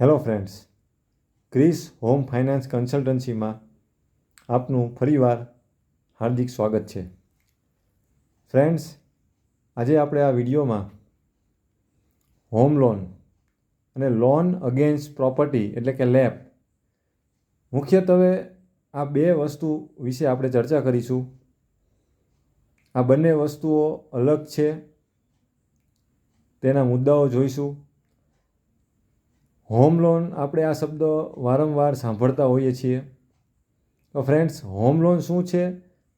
Hello friends Chris home finance કન્સલ્ટન્સીમાં આપનું ફરીવાર હાર્દિક સ્વાગત છે. ફ્રેન્ડ્સ આજે આપણે આ વિડીયોમાં હોમ લોન અને લોન અગેન્સ્ટ પ્રોપર્ટી એટલે કે લેપ મુખ્યત્વે આ બે વસ્તુ વિશે આપણે ચર્ચા કરીશું. આ બંને વસ્તુઓ અલગ છે. તેના મુદ્દાઓ જોઈશું. હોમ લોન આપણે આ શબ્દ વારંવાર સાંભળતા હોઈએ છીએ. તો ફ્રેન્ડ્સ હોમ લોન શું છે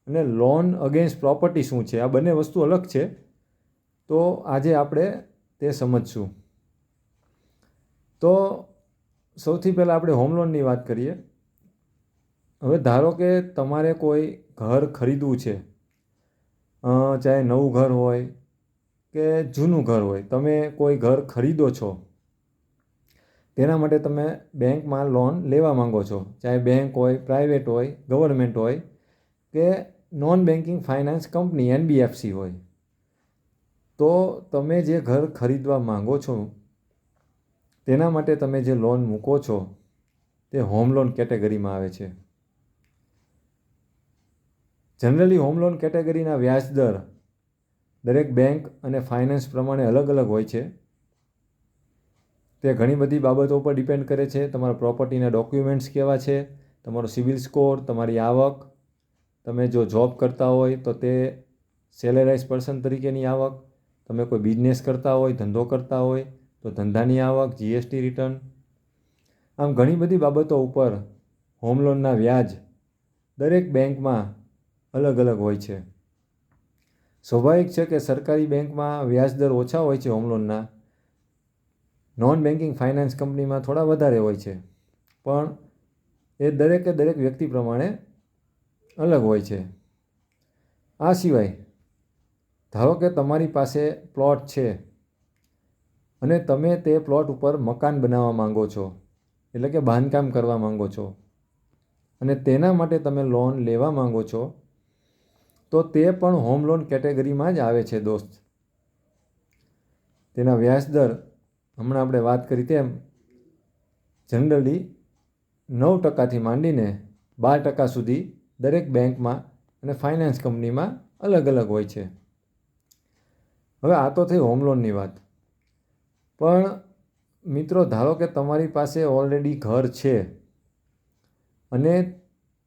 અને લોન અગેન્સ્ટ પ્રોપર્ટી શું છે? આ બંને વસ્તુ અલગ છે. તો આજે આપણે તે સમજશું. તો સૌથી પહેલાં આપણે હોમ લોનની વાત કરીએ. હવે ધારો કે તમારે કોઈ ઘર ખરીદવું છે ચાહે નવું ઘર હોય કે જૂનું ઘર હોય, તમે કોઈ ઘર ખરીદો છો તેના માટે તમે બેંકમાં લોન લેવા માંગો છો. ચાહે બેંક હોય પ્રાઇવેટ હોય ગવર્મેન્ટ હોય કે non banking finance company NBFC હોય. તો તમે જે ઘર ખરીદવા માંગો છો, તેના માટે તમે જે લોન મૂકો છો, તે હોમ લોન કેટેગરીમાં આવે છે. જનરલી હોમ લોન કેટેગરીના વ્યાજ દર દરેક બેંક અને ફાઇનાન્સ પ્રમાણે અલગ અલગ હોય છે. તે ઘણી બધી બાબતો પર ડિપેન્ડ કરે છે. તમારા પ્રોપર્ટીના ડોક્યુમેન્ટ્સ કેવા છે? તમારો સિવિલ સ્કોર તમારી આવક, તમે જો જોબ કરતા હોય તો તે સેલેરાઇઝ પર્સન તરીકેની આવક, તમે કોઈ બિઝનેસ કરતા હોય, ધંધો કરતા હોય તો ધંધાની આવક જીએસટી રિટર્ન આમ ઘણી બધી બાબતો ઉપર હોમ લોનના વ્યાજ દરેક બેંકમાં અલગ અલગ હોય છે. સ્વાભાવિક છે કે સરકારી બેંકમાં વ્યાજ દર ઓછા હોય છે હોમ લોનના નોન બેન્કિંગ ફાઇનાન્સ કંપનીમાં થોડા વધારે હોય છે. પણ એ દરેકે દરેક વ્યક્તિ પ્રમાણે અલગ હોય છે. આ સિવાય ધારો કે તમારી પાસે પ્લોટ છે અને તમે તે પ્લોટ ઉપર મકાન બનાવવા માંગો છો, એટલે કે બાંધકામ કરવા માંગો છો અને તેના માટે તમે લોન લેવા માંગો છો, તો તે પણ હોમ લોન કેટેગરીમાં જ આવે છે દોસ્ત. તેના વ્યાજ દર હમણાં આપણે વાત કરી તેમ જનરલી નવ ટકાથી માંડીને બાર ટકા સુધી દરેક બેંકમાં અને ફાઇનાન્સ કંપનીમાં અલગ અલગ હોય છે. હવે આ તો થઈ હોમ લોનની વાત. પણ મિત્રો, ધારો કે તમારી પાસે ઓલરેડી ઘર છે અને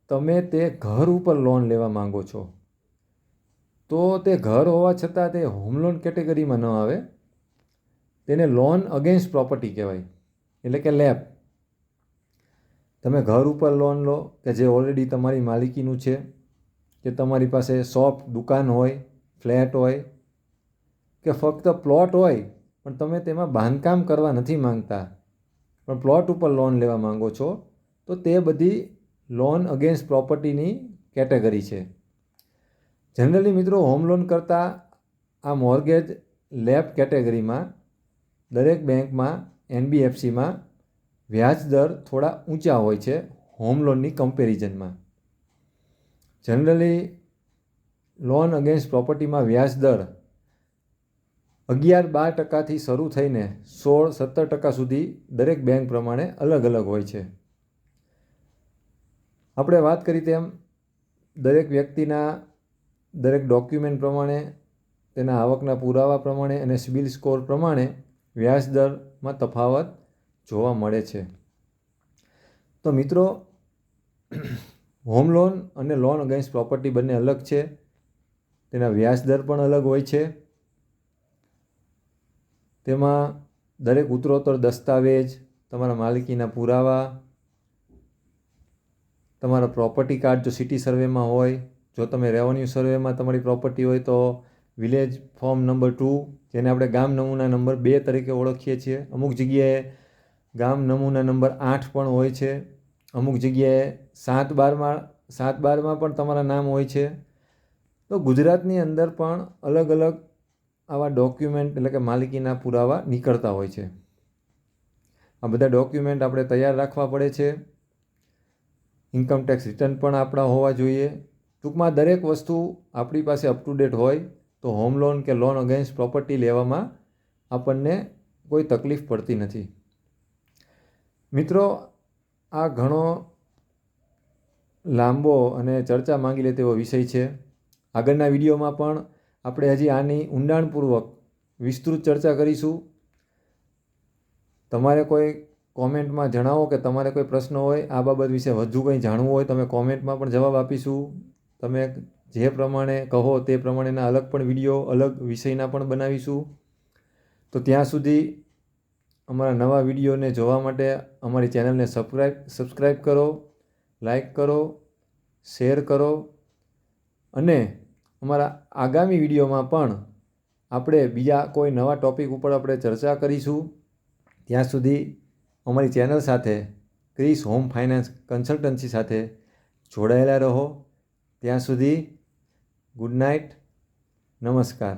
તમે તે ઘર ઉપર લોન લેવા માંગો છો, તો તે ઘર હોવા છતાં તે હોમ લોન કેટેગરીમાં ન આવે. તેને લોન અગેન્સ્ટ પ્રોપર્ટી કહેવાય. એટલે કે લેબ તમે ઘર ઉપર લોન લો કે જે ઓલરેડી તમારી માલિકીનું છે, કે તમારી પાસે શોપ દુકાન હોય ફ્લેટ હોય, કે ફક્ત પ્લોટ હોય, પણ તમે તેમાં બાંધકામ કરવા નથી માંગતા, પણ પ્લોટ ઉપર લોન લેવા માંગો છો, તો તે બધી લોન અગેન્સ્ટ પ્રોપર્ટીની કેટેગરી છે. જનરલી મિત્રો હોમ લોન કરતાં આ મોર્ગેજ લેબ કેટેગરીમાં દરેક બેંકમાં એનબીએફસીમાં વ્યાજ દર થોડા ઊંચા હોય છે હોમ લોનની કમ્પેરિઝનમાં. જનરલી લોન અગેન્સ્ટ પ્રોપર્ટીમાં વ્યાજ દર અગિયાર બાર ટકાથી શરૂ થઈને સોળ સત્તર ટકા સુધી દરેક બેંક પ્રમાણે અલગ અલગ હોય છે. આપણે વાત કરી તેમ દરેક વ્યક્તિના દરેક ડોક્યુમેન્ટ પ્રમાણે, તેના આવકના પુરાવા પ્રમાણે અને સિબિલ સ્કોર પ્રમાણે વ્યાજ દરમાં તફાવત જોવા મળે છે. તો મિત્રો હોમ લોન અને લોન અગેન્સ્ટ પ્રોપર્ટી બંને અલગ છે. તેના વ્યાજ દર પણ અલગ હોય છે. તેમાં દરેક ઉત્તરોત્તર દસ્તાવેજ, તમારા માલિકીના પુરાવા, તમારા પ્રોપર્ટી કાર્ડ જો સિટી સર્વેમાં હોય, જો તમે રેવન્યુ સર્વેમાં તમારી પ્રોપર્ટી હોય તો વિલેજ ફોર્મ નંબર ટુ જેને આપણે ગામ નમૂના નંબર બે તરીકે ઓળખીએ છીએ. અમુક જગ્યાએ ગામ નમૂના નંબર આઠ પણ હોય છે. અમુક જગ્યાએ સાત બારમાં સાત બારમાં પણ તમારા નામ હોય છે. તો ગુજરાતની અંદર પણ અલગ અલગ આવા ડોક્યુમેન્ટ એટલે કે માલિકીના પુરાવા નીકળતા હોય છે. આ બધા ડોક્યુમેન્ટ આપણે તૈયાર રાખવા પડે છે. ઇન્કમ ટેક્સ રિટર્ન પણ આપણા હોવા જોઈએ. ટૂંકમાં દરેક વસ્તુ આપણી પાસે અપ ટુ ડેટ હોય. તો હોમ લોન કે લોન અગેન્સ્ટ પ્રોપર્ટી લેવામાં આપણને કોઈ તકલીફ પડતી નથી. મિત્રો, આ ઘણો લાંબો અને ચર્ચા માંગી લે તેવો વિષય છે. આગળના વિડીયોમાં પણ આપણે હજી આની ઊંડાણપૂર્વક વિસ્તૃત ચર્ચા કરીશું. તમારે કોઈ કોમેન્ટમાં જણાવો કે તમારે કોઈ પ્રશ્ન હોય, આ બાબત વિશે વધુ કંઈ જાણવું હોય, તમે કોમેન્ટમાં પણ જવાબ આપીશું. તમે જે પ્રમાણે કહો તે પ્રમાણેના અલગ પણ વીડિયો, અલગ વિષયના પણ બનાવીશું. તો ત્યાં સુધી અમારા નવા વિડીયોને જોવા માટે અમારી ચેનલને સબસ્ક્રાઈબ સબસ્ક્રાઈબ કરો લાઈક કરો, શેર કરો અને અમારા આગામી વિડીયોમાં પણ આપણે બીજા કોઈ નવા ટૉપિક ઉપર આપણે ચર્ચા કરીશું. ત્યાં સુધી અમારી ચેનલ સાથે ક્રિસ હોમ ફાઇનાન્સ કન્સલ્ટન્સી સાથે જોડાયેલા રહો. ત્યાં સુધી ગુડ નાઇટ નમસ્કાર.